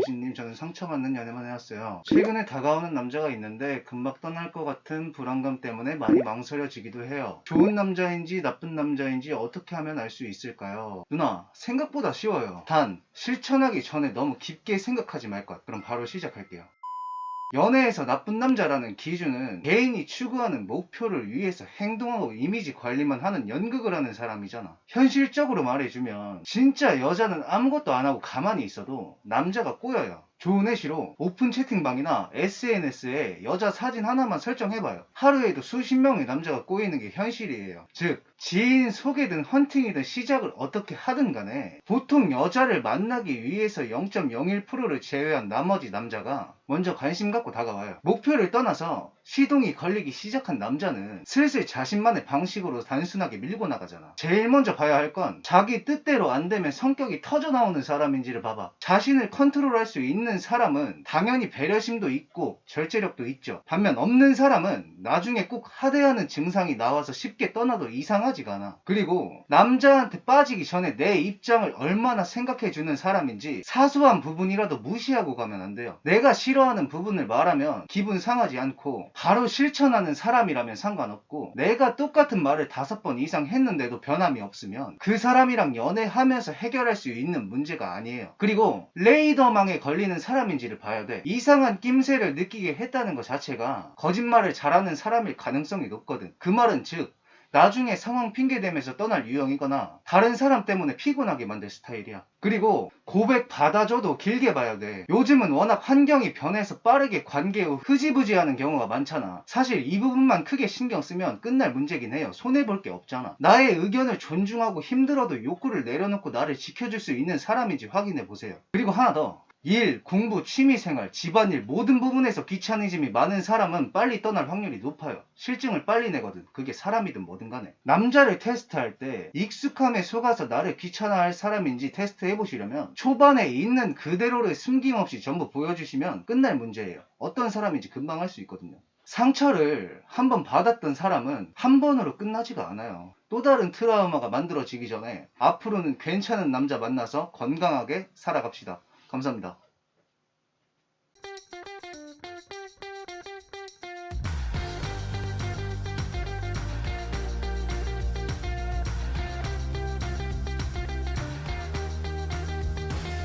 루시님 저는 상처받는 연애만 해왔어요. 최근에 다가오는 남자가 있는데 금방 떠날 것 같은 불안감 때문에 많이 망설여지기도 해요. 좋은 남자인지 나쁜 남자인지 어떻게 하면 알 수 있을까요? 누나 생각보다 쉬워요. 단 실천하기 전에 너무 깊게 생각하지 말 것. 그럼 바로 시작할게요. 연애에서 나쁜 남자라는 기준은 개인이 추구하는 목표를 위해서 행동하고 이미지 관리만 하는 연극을 하는 사람이잖아. 현실적으로 말해주면 진짜 여자는 아무것도 안 하고 가만히 있어도 남자가 꼬여요. 좋은 애시로 오픈 채팅방이나 SNS에 여자 사진 하나만 설정해봐요. 하루에도 수십 명의 남자가 꼬이는 게 현실이에요. 즉, 지인 소개든 헌팅이든 시작을 어떻게 하든 간에 보통 여자를 만나기 위해서 0.01%를 제외한 나머지 남자가 먼저 관심 갖고 다가와요. 목표를 떠나서 시동이 걸리기 시작한 남자는 슬슬 자신만의 방식으로 단순하게 밀고 나가잖아. 제일 먼저 봐야 할 건 자기 뜻대로 안 되면 성격이 터져 나오는 사람인지를 봐봐. 자신을 컨트롤할 수 있는 사람은 당연히 배려심도 있고 절제력도 있죠. 반면 없는 사람은 나중에 꼭 하대하는 증상이 나와서 쉽게 떠나도 이상 하지가 않아. 그리고 남자한테 빠지기 전에 내 입장을 얼마나 생각해주는 사람인지 사소한 부분이라도 무시하고 가면 안 돼요. 내가 싫어하는 부분을 말하면 기분 상하지 않고 바로 실천하는 사람이라면 상관없고 내가 똑같은 말을 다섯 번 이상 했는데도 변함이 없으면 그 사람이랑 연애하면서 해결할 수 있는 문제가 아니에요. 그리고 레이더망에 걸리는 사람인지를 봐야 돼. 이상한 낌새를 느끼게 했다는 것 자체가 거짓말을 잘하는 사람일 가능성이 높거든. 그 말은 즉 나중에 상황 핑계 대면서 떠날 유형이거나 다른 사람 때문에 피곤하게 만들 스타일이야. 그리고 고백 받아줘도 길게 봐야 돼. 요즘은 워낙 환경이 변해서 빠르게 관계 후 흐지부지하는 경우가 많잖아. 사실 이 부분만 크게 신경 쓰면 끝날 문제긴 해요. 손해볼 게 없잖아. 나의 의견을 존중하고 힘들어도 욕구를 내려놓고 나를 지켜줄 수 있는 사람인지 확인해 보세요. 그리고 하나 더. 일, 공부, 취미생활, 집안일 모든 부분에서 귀차니즘이 많은 사람은 빨리 떠날 확률이 높아요. 실증을 빨리 내거든. 그게 사람이든 뭐든 간에. 남자를 테스트할 때 익숙함에 속아서 나를 귀찮아할 사람인지 테스트해 보시려면 초반에 있는 그대로를 숨김없이 전부 보여주시면 끝날 문제예요. 어떤 사람인지 금방 알 수 있거든요. 상처를 한번 받았던 사람은 한 번으로 끝나지가 않아요. 또 다른 트라우마가 만들어지기 전에 앞으로는 괜찮은 남자 만나서 건강하게 살아갑시다. 감사합니다.